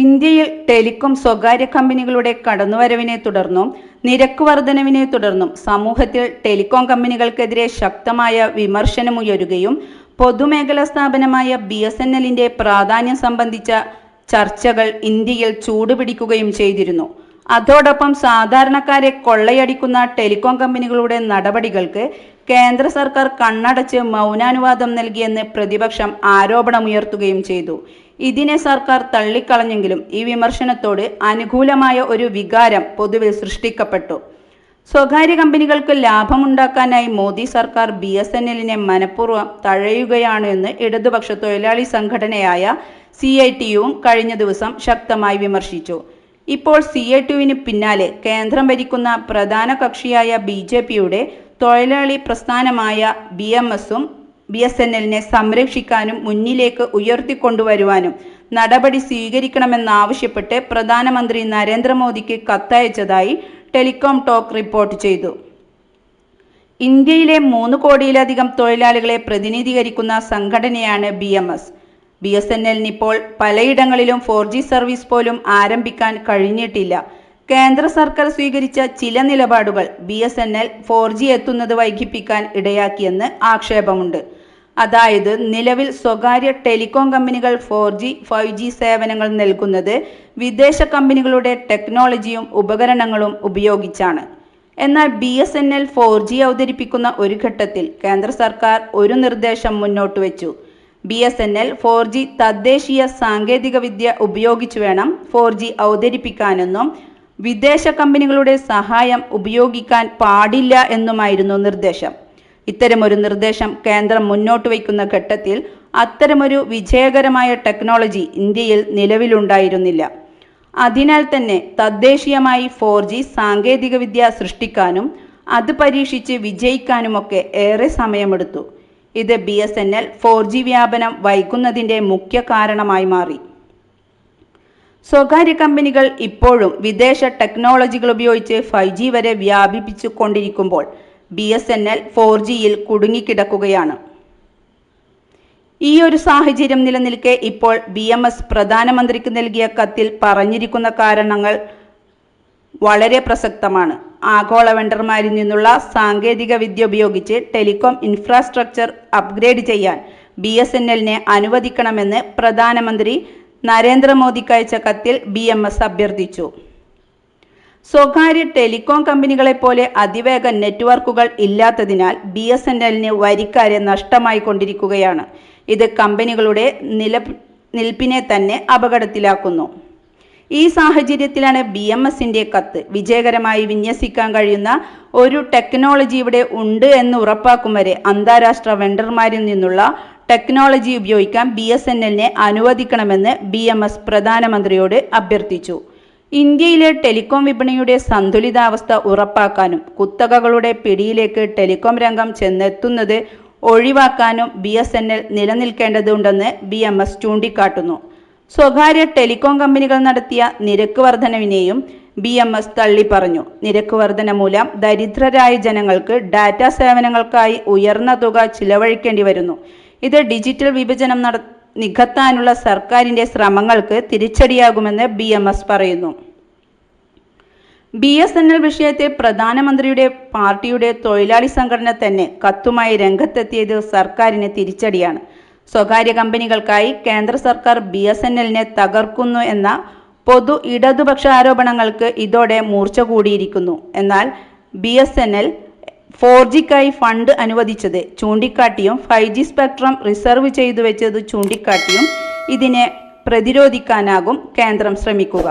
ഇന്ത്യയിൽ ടെലികോം സ്വകാര്യ കമ്പനികളുടെ കടന്നുവരവിനെ തുടർന്നും നിരക്ക് വർധനവിനെ തുടർന്നും സമൂഹത്തിൽ ടെലികോം കമ്പനികൾക്കെതിരെ ശക്തമായ വിമർശനമുയരുകയും പൊതുമേഖലാ സ്ഥാപനമായ ബി എസ് എൻ എല്ലിന്റെ പ്രാധാന്യം സംബന്ധിച്ച ചർച്ചകൾ ഇന്ത്യയിൽ ചൂടുപിടിക്കുകയും ചെയ്തിരുന്നു. അതോടൊപ്പം സാധാരണക്കാരെ കൊള്ളയടിക്കുന്ന ടെലികോം കമ്പനികളുടെ നടപടികൾക്ക് കേന്ദ്ര സർക്കാർ കണ്ണടച്ച് മൗനാനുവാദം നൽകിയെന്ന് പ്രതിപക്ഷം ആരോപണമുയർത്തുകയും ചെയ്തു. ഇതിനെ സർക്കാർ തള്ളിക്കളഞ്ഞെങ്കിലും ഈ വിമർശനത്തോട് അനുകൂലമായ ഒരു വികാരം പൊതുവിൽ സൃഷ്ടിക്കപ്പെട്ടു. സ്വകാര്യ കമ്പനികൾക്ക് ലാഭമുണ്ടാക്കാനായി മോദി സർക്കാർ ബി എസ് എൻ എല്ലിനെ മനഃപൂർവം തഴയുകയാണ് എന്ന് ഇടതുപക്ഷ തൊഴിലാളി സംഘടനയായ സി ഐ ടിയുവും കഴിഞ്ഞ ദിവസം ശക്തമായി വിമർശിച്ചു. ഇപ്പോൾ സി ഐ ടിയുവിന് പിന്നാലെ കേന്ദ്രം ഭരിക്കുന്ന പ്രധാന കക്ഷിയായ ബി ജെ പിയുടെ തൊഴിലാളി പ്രസ്ഥാനമായ ബി എം എസും ബി എസ് എൻ എല്ലിനെ സംരക്ഷിക്കാനും മുന്നിലേക്ക് ഉയർത്തിക്കൊണ്ടുവരുവാനും നടപടി സ്വീകരിക്കണമെന്നാവശ്യപ്പെട്ട് പ്രധാനമന്ത്രി നരേന്ദ്രമോദിക്ക് കത്തയച്ചതായി ടെലികോം ടോക്ക് റിപ്പോർട്ട് ചെയ്തു. ഇന്ത്യയിലെ മൂന്ന് കോടിയിലധികം തൊഴിലാളികളെ പ്രതിനിധീകരിക്കുന്ന സംഘടനയാണ് B M S. B S N എല്ലിന് ഇപ്പോൾ പലയിടങ്ങളിലും ഫോർ ജി സർവീസ് പോലും ആരംഭിക്കാൻ കഴിഞ്ഞിട്ടില്ല. കേന്ദ്ര സർക്കാർ സ്വീകരിച്ച ചില നിലപാടുകൾ B S N L four G എത്തുന്നത് വൈകിപ്പിക്കാൻ ഇടയാക്കിയെന്ന് ആക്ഷേപമുണ്ട്. അതായത് നിലവിൽ സ്വകാര്യ ടെലികോം കമ്പനികൾ ഫോർ ജി ഫൈവ് ജി സേവനങ്ങൾ നൽകുന്നത് വിദേശ കമ്പനികളുടെ ടെക്നോളജിയും ഉപകരണങ്ങളും ഉപയോഗിച്ചാണ്. എന്നാൽ B S N L four G അവതരിപ്പിക്കുന്ന ഒരു ഘട്ടത്തിൽ കേന്ദ്ര സർക്കാർ ഒരു നിർദ്ദേശം മുന്നോട്ട് വെച്ചു. B S N L four G തദ്ദേശീയ സാങ്കേതിക വിദ്യ ഉപയോഗിച്ചു വേണം ഫോർ ജി അവതരിപ്പിക്കാനെന്നും വിദേശ കമ്പനികളുടെ സഹായം ഉപയോഗിക്കാൻ പാടില്ല എന്നുമായിരുന്നു നിർദ്ദേശം. ഇത്തരമൊരു നിർദ്ദേശം കേന്ദ്രം മുന്നോട്ട് വയ്ക്കുന്ന ഘട്ടത്തിൽ അത്തരമൊരു വിജയകരമായ ടെക്നോളജി ഇന്ത്യയിൽ നിലവിലുണ്ടായിരുന്നില്ല. അതിനാൽ തന്നെ തദ്ദേശീയമായി ഫോർ ജി സാങ്കേതികവിദ്യ സൃഷ്ടിക്കാനും അത് പരീക്ഷിച്ച് വിജയിക്കാനുമൊക്കെ ഏറെ സമയമെടുത്തു. ഇത് B S N L four G വ്യാപനം വൈകുന്നതിന്റെ മുഖ്യ കാരണമായി മാറി. സ്വകാര്യ കമ്പനികൾ ഇപ്പോഴും വിദേശ ടെക്നോളജികൾ ഉപയോഗിച്ച് ഫൈവ് ജി വരെ വ്യാപിപ്പിച്ചു കൊണ്ടിരിക്കുമ്പോൾ B S N L four ജിയിൽ കുടുങ്ങിക്കിടക്കുകയാണ്. ഈ ഒരു സാഹചര്യം നിലനിൽക്കെ ഇപ്പോൾ ബി എം എസ് പ്രധാനമന്ത്രിക്ക് നൽകിയ കത്തിൽ പറഞ്ഞിരിക്കുന്ന കാരണങ്ങൾ വളരെ പ്രസക്തമാണ്. ആഗോള വെണ്ടർമാരിൽ നിന്നുള്ള സാങ്കേതിക വിദ്യ ഉപയോഗിച്ച് ടെലികോം ഇൻഫ്രാസ്ട്രക്ചർ അപ്ഗ്രേഡ് ചെയ്യാൻ ബി എസ് എൻ എല്ലിനെ അനുവദിക്കണമെന്ന് പ്രധാനമന്ത്രി നരേന്ദ്രമോദിക്ക് അയച്ച കത്തിൽ ബി എം എസ് അഭ്യർത്ഥിച്ചു. സ്വകാര്യ ടെലികോം കമ്പനികളെ പോലെ അതിവേഗ നെറ്റ്വർക്കുകൾ ഇല്ലാത്തതിനാൽ ബി എസ് എൻ എല്ലിന് വരിക്കാരെ നഷ്ടമായി കൊണ്ടിരിക്കുകയാണ്. ഇത് കമ്പനികളുടെ നില നിൽപ്പിനെ തന്നെ അപകടത്തിലാക്കുന്നു. ഈ സാഹചര്യത്തിലാണ് ബി എം എസിന്റെ കത്ത്. വിജയകരമായി വിന്യസിക്കാൻ കഴിയുന്ന ഒരു ടെക്നോളജി ഇവിടെ ഉണ്ട് എന്ന് ഉറപ്പാക്കും വരെ അന്താരാഷ്ട്ര വെണ്ടർമാരിൽ നിന്നുള്ള ടെക്നോളജി ഉപയോഗിക്കാൻ ബി എസ് എൻ എല്ലിനെ അനുവദിക്കണമെന്ന് ബി എം എസ് പ്രധാനമന്ത്രിയോട് അഭ്യർത്ഥിച്ചു. ഇന്ത്യയിലെ ടെലികോം വിപണിയുടെ സന്തുലിതാവസ്ഥ ഉറപ്പാക്കാനും കുത്തകകളുടെ പിടിയിലേക്ക് ടെലികോം രംഗം ചെന്നെത്തുന്നത് ഒഴിവാക്കാനും ബി എസ് എൻ എൽ നിലനിൽക്കേണ്ടതുണ്ടെന്ന് ബി എം എസ് ചൂണ്ടിക്കാട്ടുന്നു. സ്വകാര്യ ടെലികോം കമ്പനികൾ നടത്തിയ നിരക്ക് വർധനവിനെയും ബി എം എസ് തള്ളിപ്പറഞ്ഞു. നിരക്ക് വർധന മൂലം ദരിദ്രരായ ജനങ്ങൾക്ക് ഡാറ്റ സേവനങ്ങൾക്കായി ഉയർന്ന തുക ചിലവഴിക്കേണ്ടി വരുന്നു ഇത് ഡിജിറ്റൽ വിഭജനം നട നികത്താനുള്ള സർക്കാരിന്റെ ശ്രമങ്ങൾക്ക് തിരിച്ചടിയാകുമെന്ന് ബി എം എസ് പറയുന്നു. ബി എസ് എൻ എൽ വിഷയത്തിൽ പ്രധാനമന്ത്രിയുടെ പാർട്ടിയുടെ തൊഴിലാളി സംഘടന തന്നെ കത്തുമായി രംഗത്തെത്തിയത് സർക്കാരിന് തിരിച്ചടിയാണ്. സ്വകാര്യ കമ്പനികൾക്കായി കേന്ദ്ര സർക്കാർ ബി എസ് എൻ എല്ലിനെ തകർക്കുന്നു എന്ന പൊതു ഇടതുപക്ഷ ആരോപണങ്ങൾക്ക് ഇതോടെ മൂർച്ച കൂടിയിരിക്കുന്നു. എന്നാൽ B S N L four ജിക്കായി fund അനുവദിച്ചത്. ചൂണ്ടിക്കാട്ടിയും ഫൈവ് ജി സ്പെക്ട്രം റിസർവ് ചെയ്തു വെച്ചത് ചൂണ്ടിക്കാട്ടിയും ഇതിനെ പ്രതിരോധിക്കാനാകും കേന്ദ്രം ശ്രമിക്കുക.